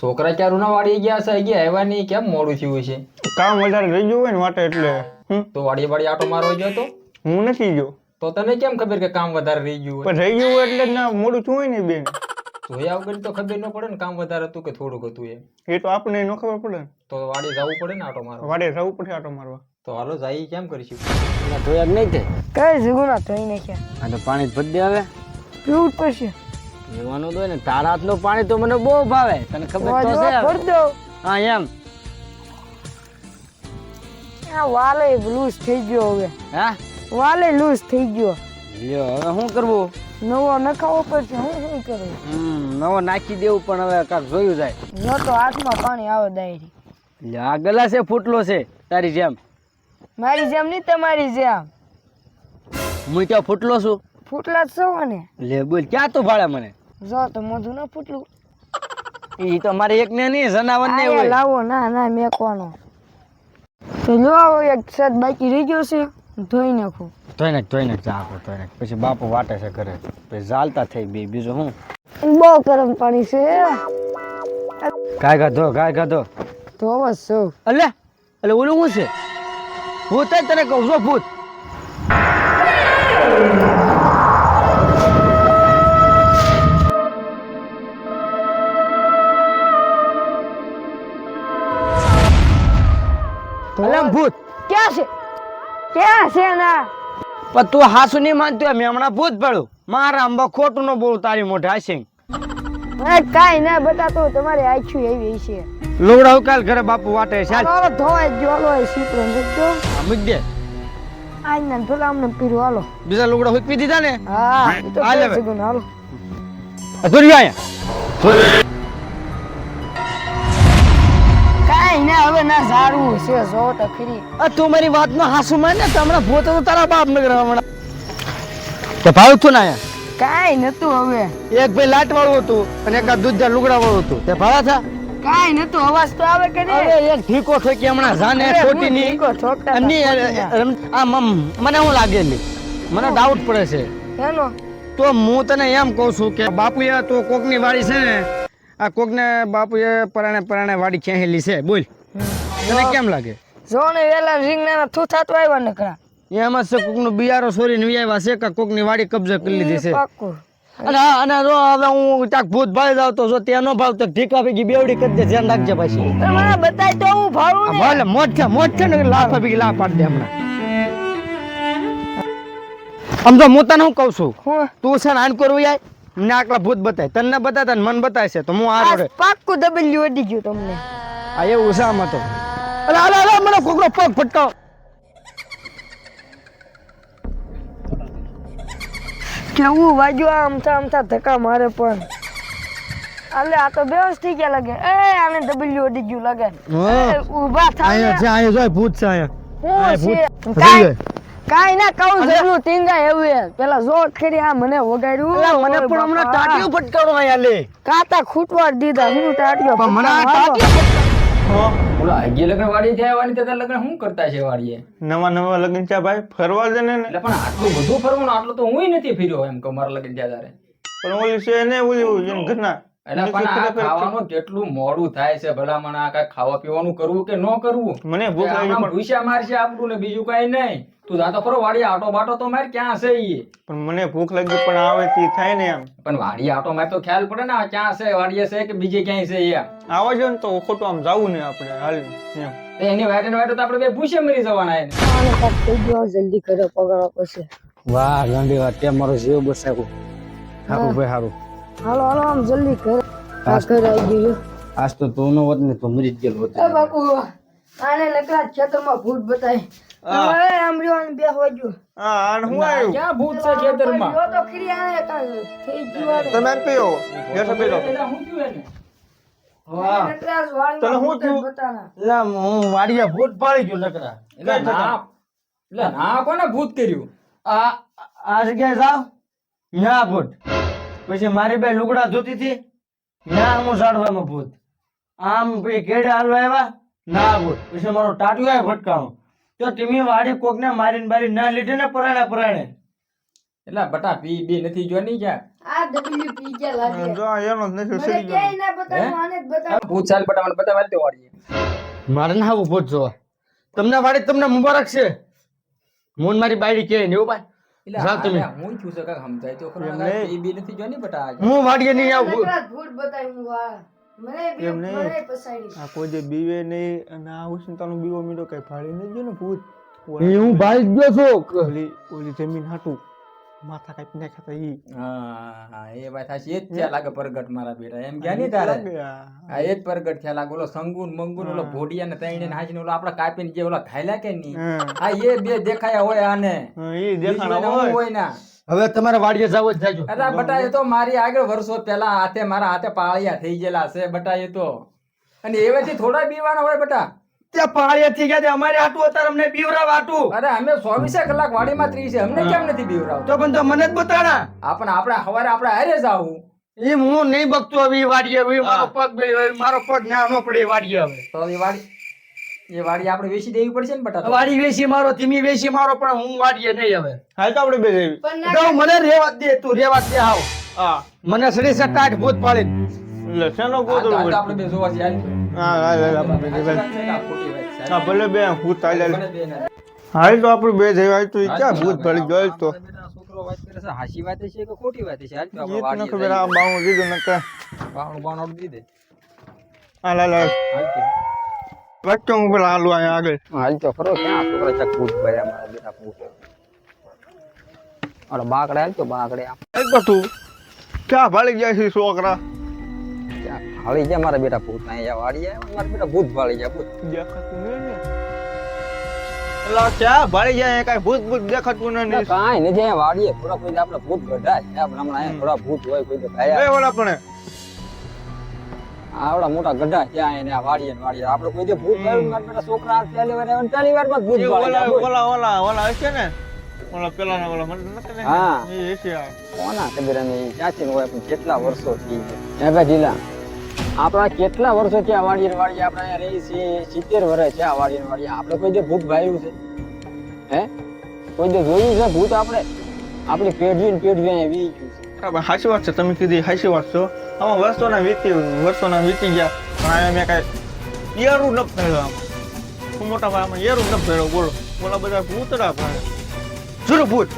છોકરા ક્યારું ના વાડી ગયા છે ગયા આવ્યા નહીં. કેમ મોડું થયું છે કામ વધારે રહી ગયું હોય ને માટે એટલે હમ, તો વાડી વાડી આટો મારવા ગયો તો? હું નથી ગયો. તો તને કેમ ખબર કે કામ વધારે રહી ગયું હોય? પણ રહી ગયું હોય એટલે ના મોડું થયું હોય ને બેન. જોયા વગર તો ખબર ન પડે ને કામ વધારે હતું કે થોડુંક હતું એમ. એ તો આપણને ન ખબર પડે તો વાડી જવું પડે ને આટો મારવા? વાડી જવું પડે આટો મારવા. તો હાલો જાય કેમ કરીશું? ધોયા નહીં તે કઈ જગુના ધોઈ નાખ્યા. આ તો પાણી ભરી દે આવે પીવું જ પડશે. પીવાનું તો ને તારા હાથનું પાણી તો મને બહુ ભાવે. તને ખબર તો છે. ભર દો. હા એમ. આ વાલે લૂઝ થઈ ગયો હવે. હા? વાલે લૂઝ થઈ ગયો. લ્યો હવે શું કરવું? નવો નખાવો પડશે હું શું કરું? હમ નવો નાખી દેવું પણ હવે કાક જોયું જાય. ન તો હાથમાં પાણી આવે ડાયરી. લ્યો, આ ગલા છે ફૂટલો છે તારી જેમ. મારી જેમ નહીં તમારી જેમ. હું ત્યાં ફૂટલો છું? ફૂટલા જ છો ને? લે બોલ ક્યાં તું ભાડે મને? જો તો મોઢું ના ફૂટલું. ઈ તો મારે એક ને નહીં જનાવર ને એવું લાવો ના ના મેકવાનો. તો લો આવો એક સેટ બાકી રહી ગયો છે ધોઈ નાખો. ધોઈ નાખ ધોઈ નાખ જા આપો ધોઈ નાખ. પછી બાપુ વાટે છે ઘરે. પછી ઝાલતા થઈ બે બીજું હું બહુ ગરમ પાણી છે. ગાય ગા ધો ગાય ગા ધો. ધોવો જ છું અલે અલે ઓલું શું છે? ભૂત તને કહું છું ભૂત. અલે ભૂત ક્યાં છે? ક્યાં છે ના પણ તું હાસુ નહીં માનતી મેં હમણાં ભૂત પડ્યું મારા અંબા ખોટું ન બોલું તારી મોઢે અરે કાંઈ ના બતાતો તમારે આછું એવી છે લોવડા ઉકાલ ઘરે બાપુ વાટે છે હાલ. ધોવાય જ જો સીપરો મૂકજો. આ મૂક દે. આજ ના પેલા અમને પીરું હાલો. બીજા લોગડા હુકવી દીધા ને? હા એ તો હાલે કહી ને, હાલો. અધુરી આયા ના ઝાડવું છે જો તો ખરી આ તું મારી વાત નો હાસુ માન ને હમણાં ભૂત તો તારા બાપ નગર હમણાં. તે ભાવ તું ના કાઈ નતું હવે. એક ભાઈ લાટ વાળું હતું અને એક આ દૂધ લુગડા વાળું હતું. તે ભાડા થા? કાઈ નતું અવાજ તો આવે કે અરે એક ઠીકો ઠોકી હમણાં જાને ખોટી ની ઠીકો ઠોકતા આમ મને હું લાગેલી? મને ડાઉટ પડે છે. ના. તો હું તને એમ કહું છું કે બાપુએ તો કોકની વાડી છે ને આ કોકને બાપુએ પરાણે પરાણે વાડી ખેંચેલી છે. બોલ. તને કેમ લાગે? જો ને વેલા રીંગણા થૂ થતું આવ્યા નકરા. એમાં છે કોકનું બિયારો સોરીને વ્યાવ્યા છે કે કોકની વાડી કબજે કરી લીધી છે? અને અને જો હવે હું ત્યાં ભૂત ભાઈ જાવ તો જો ત્યાં નો ભાવ તો ઠીકા ભેગી બેવડી કરી દે ધ્યાન રાખજે પછી. તો મને બતાય તો હું ભાવું ને. ભલે મોજ છે મોજ છે ને લાફા ભેગી લાફ પાડી દે હમણાં. આમ જો હું તને હું કહું છું? તું છે ને આન કરવું યાર મને આકલા ભૂત બતાય. તને બતાતા ને મન બતાય છે તો હું આ પાક્કું દબલ્યું અડી ગયું તમને. આ એવું શા તો. અરે અરે અરે મને કોકનો પગ ફટકાવ. કેવું વાજુ આમથા આમથા ધક્કા મારે પણ? અલે આ તો બેહોશ થઈ ગયા લાગે. એ આને ડબલ્યુ ઓડી ગયું લાગે. ઊભા ને. અહીંયા છે અહીંયા જોય ભૂત છે આયા હું છે. કાંઈ કાંઈ ના કહું જરૂર ટીંગા એવું હે. પેલા જો ખરી આ મને વગાડ્યું. મને પણ હમણાં. ટાટિયું ફટકારો આયા લે કાતા ખૂટવા દીધા. હું ટાટિયો પણ મને આ ટાટિયું લગ્ન વાડી થયા વાળી તો લગ્ન શું કરતા છે વાડીએ નવા નવા લગ્ન છે ભાઈ ફરવા દે ને. એટલે પણ આટલું બધું ફરવાનું આટલું તો હું નથી ફર્યો એમ કે મારા લગ્ન થયા તારે પણ ઓલી છે ને ઓલી ઘરના. એટલે પણ આ ખાવાનું કેટલું મોડું થાય છે ભલામણ આ કાંઈ ખાવા પીવાનું કરવું કે ન કરવું? મને ભૂખ લાગી પણ ભૂસ્યા મારશે આપણું ને બીજું કઈ નહીં. તું જાતો ખરો વાડી આટો બાટો તો માર ક્યાં છે ઈ? પણ મને ભૂખ લાગી પણ આવે તે થાય ને એમ. પણ વાડી આટો માર તો ખ્યાલ પડે ને ક્યાં છે વાડીએ છે કે બીજે ક્યાંય છે એમ? આવા જો ને તો ખોટું આમ જાવું ને આપણે હાલ એમ. એની વાટે વાટે તો આપણે બે ભૂસે મરી જવાના એને. આને ગયો જલ્દી કરો પછી વાહ ગાંડી વાત મારો જીવ બસાવ્યો હારું ભાઈ હારું. હાલો હાલો આમ જલ્દી કરે આ ઘરે આવી ગયો આજ તો તું નો હોત ને તો મરી જ ગયેલો એ બાપુ આને નકરા ખેતરમાં ભૂત બતાય. હવે આમ રહ્યો આને બે હોજો. હા આને હું આવ્યો? ક્યાં ભૂત છે ખેતરમાં? જો તો ખરી આને થઈ ગયો તમે એમ પીઓ પીલો એટલે શું થયું એને? તને હું. ભૂત થયું? લા હું વાડીયા ભૂત પાડી ગયો એટલે ના. એટલે ના કોને ભૂત કર્યું? આ આ જગ્યાએ જાવ ના ભૂત. પછી મારી બે લુગડા જોતી હતી. ના હું સાડવામાં ભૂત. આમ પછી કેડે હાલવા આવ્યા? ના ભૂત. પછી મારો ટાટિયો ભટકાણો. તો ટીમી વાડી કોકને મારીને બારી ના લીધે ને પરાણે પરાણે. એટલે બટા પી બી નથી જો નહીં ક્યાં? આ ડબલ્યુ પી કે લાગે? જો એનો નથી ના બતાવું આને જ ભૂત ચાલ બટા મને બતાવા દે મારે ના આવું ભૂત જોવા. તમને વાડી તમને મુબારક છે. મોન મારી બાયડી કે ને એવું ભાઈ જા તમે. આ હું છું સકા સમજાય તો ખરો એમ આ નહીં. પી બી નથી જો બટા હું વાડીએ નહીં આવું નકરા જ ભૂત મને. મને પસાડી આ કોઈ જે બીવે નહીં અને આ ઉષ્ણતાનો બીવો મીડો કઈ ફાડી નહીં ગયો ને ભૂત હું ભાઈ જ ગયો છું ઓલી ઓલી જમીન હાટું માથા કાપી નાખ્યા તા ઈ. હા હા, એ વાત સાચી. એ જ થયા લાગે પ્રગટ મારા બેટા. એમ કે નહીં તારે? આ એ જ પ્રગટ થયા લાગે. ઓલો સંગુન મંગુન ઓલો ભોડિયા ને તૈણે ને ઓલો આપડા કાપીને જે ઓલા ખાયલા કે નહીં હા. હા એ બે દેખાયા હોય આને. હા, હું હોય. હોય ના? હવે તમારે વાડીએ જાવ જ જાજો. અરે બટા એ તો મારી આગળ વર્ષો પહેલા હાથે મારા હાથે પાળિયા થઈ ગયેલા છે બટા એ તો. અને એવેથી થોડા બીવાના હોય બટા. ત્યાં ગયા અમારે આટું અત્યારે અમને બીવરાવ આટું અરે અમે ચોવીસે કલાક વાડીમાં ત્રી છે અમને કેમ નથી બીવરાવતા તો પણ તો મને જ બતાડા. આપણે આપણે સવારે આપણે હારે જાવું એ હું નહીં બગતો હવે વાડીએ. હવે મારો પગ મારો પગ ના પડે વાડીએ હવે. તો એ વાડી એ વાડી આપણે વેચી દેવી પડશે ને બટા વાડી વેચી મારો ધીમી વેચી મારો પણ હું વાડીએ નહીં હવે. હાલ તો આપણે બે મને રેવા દે તું રેવા દે આવ. હા. મને સડી સટાટ ભૂત પાડી એટલે શેનો હાલ તો- ગોતરો હાલ તો હોય? આપણે બે જોવા જઈએ. હા ભલે બે ભૂત હાલ હાલ. તો આપણું બે જઈએ હાલ તો ક્યાં ભૂત ભળી ગયો તો? વાત છે, કે ખોટી વાત છે? હાલ તો આપણે ખબર આ ન કે હાલ હાલ તો. વચ્ચે હું પેલા હાલું અહીંયા આગળ. હાલ તો ખરો ક્યાં છોકરા ચક ભૂત ભર્યા મારા બેટા ભૂત. અરે બાકડે હાલ તો બાકડે એક બધું ક્યાં ભાળી ગયા છે છોકરા? હાળી જાય મારા બેટા ભૂત અહીંયા વાડી આવ્યા મારા બેટા ભૂત ભાળી જાય ભૂત. દેખાતું નહીં ને. ક્યાં ભાળી ગયા કાંઈ ભૂત ભૂત દેખાતું નથી કાંઈ નથી અહીંયા વાડીએ થોડા કોઈ આપણે ભૂત ગઢાય. આપણે હમણાં અહીંયા થોડા ભૂત હોય કોઈ ભાયા ઓલા પણ. આવડા મોટા ગઢા ત્યાં એને વાડીએ ને વાડીએ આપણે કોઈ દે ભૂત ભાળ્યું મારા બેટા છોકરા પહેલી વાર આવ્યા ને પહેલી વારમાં જ ભૂત ઓલા ઓલા ઓલા ઓલા હશે ને? ઓલા પેલા ના ઓલા મને હા. એ છે કોના ખબર ચાચી હોય પણ કેટલા વર્ષો થઈ ગયા ભાઈ ઢીલા. આપણા કેટલા વર્ષો ત્યાં વાડીએ ને આપણે રહી છીએ, સિત્તેર વર્ષ છે આ વાડીએ ને આપણે કોઈ દે ભૂત ભાયું છે? હે? કોઈ દે જોયું છે ભૂત આપણે? આપણી પેઢી ને પેઢી અહીંયા વી ગયું છે. વાત છે. તમે કીધી હાચી વાત છો આમાં વર્ષોના વીતી વર્ષોના વીતી ગયા. પણ અહીંયા મેં કાંઈ યારું ન ફેર્યો આમ. મોટા ભાઈ, આમાં યારું ન ફેર્યો બોલો, બોલા બધા ભૂતડા ભાઈ. જુરું ભૂત.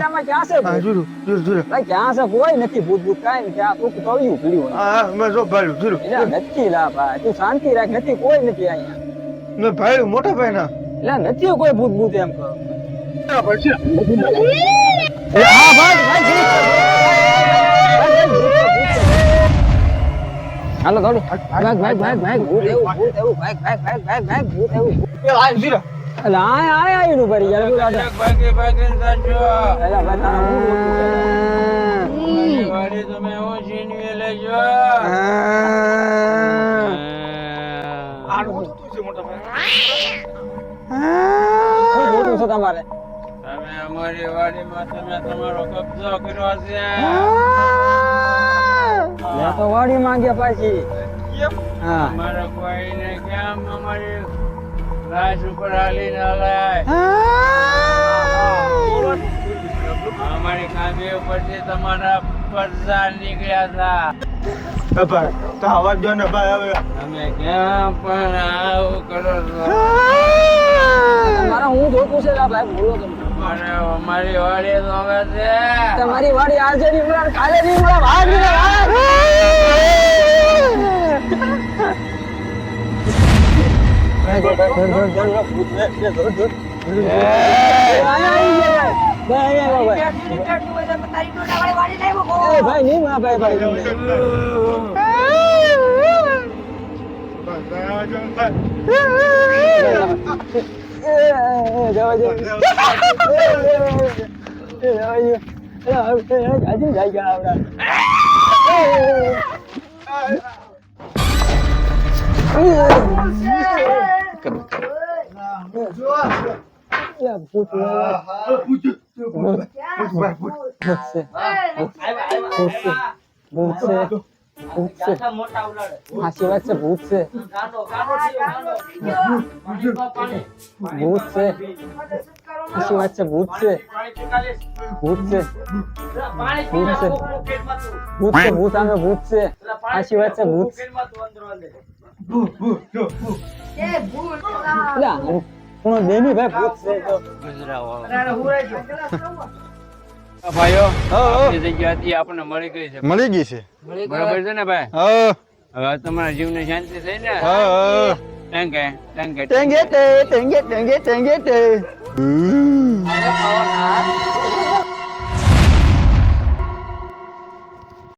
આમાં ક્યાં છે કોઈ નથી ભૂત ભૂત ક્યાં ક્યાં છે હા હા મેં જો ભાઈ જુરું નથી લા ભાઈ તું શાંતિ રાખ નથી કોઈ નથી અહીંયા મેં ભાઈ મોટા ભાઈ નથી કોઈ ભૂત ભૂત એમ હા ભાઈ હાલો દોડી ભાગ ભાગ ભાગ ભાગ ભૂત એવું ભૂત એવું ભાગ ભાગ ભાગ ભાગ ભાગ ભૂત એવું એ આ જીરો એટલે આય આય આયનું ભરી યાર શું લાગે? એટલે ભાઈ તારા હું આનું મોટું તું મોટા ભાઈ શું તમારે તમે અમારી વાડીમાં તમે તમારો કબજો કર્યો છે. મેં તો વાડી માંગે પાછી. હા. અમારે કોઈને કેમ અમારી લાશ ઉપર હાલીને લાય? અમારી કાંબી ઉપરથી તમારા પરસા નીકળ્યા હતા. ભાઈ તો અવાજ જો ને ભાઈ હવે. તમે ક્યાં પણ આવું કરો છો? મારા હું ધોકું છે ભાઈ? બોલો તમે. અમારે અમારી વાડી તો હવે છે તમારી વાડી આજે ની મળે કાલે ની મળે ભાગની ભાગ ભાઈ નહીં ભાઈ ભાઈ જવા દે હજી જાય ગયા આવડા ભૂત છે. સાચી વાત છે ભૂત છે. ભૂત છે. સાચી વાત છે ભૂત છે. ભૂત છે. ભૂત છે. ભૂત છે ભૂત આવે ભૂત છે. સાચી વાત છે ભૂત કોણ બેની ભાઈ ભૂત છે. તો ગુજરાત અરે હું રહી ગયો. ભાઈઓ. આપણી જગ્યા હતી આપણને મળી ગઈ છે. મળી ગઈ છે. બરાબર છે ને ભાઈ? હા. હવે તમારા જીવને શાંતિ થઈ ને? હા ટેંગે ટેંગે ટેંગે ટેંગે ટેંગે ટેંગે ટે અરે પવન આ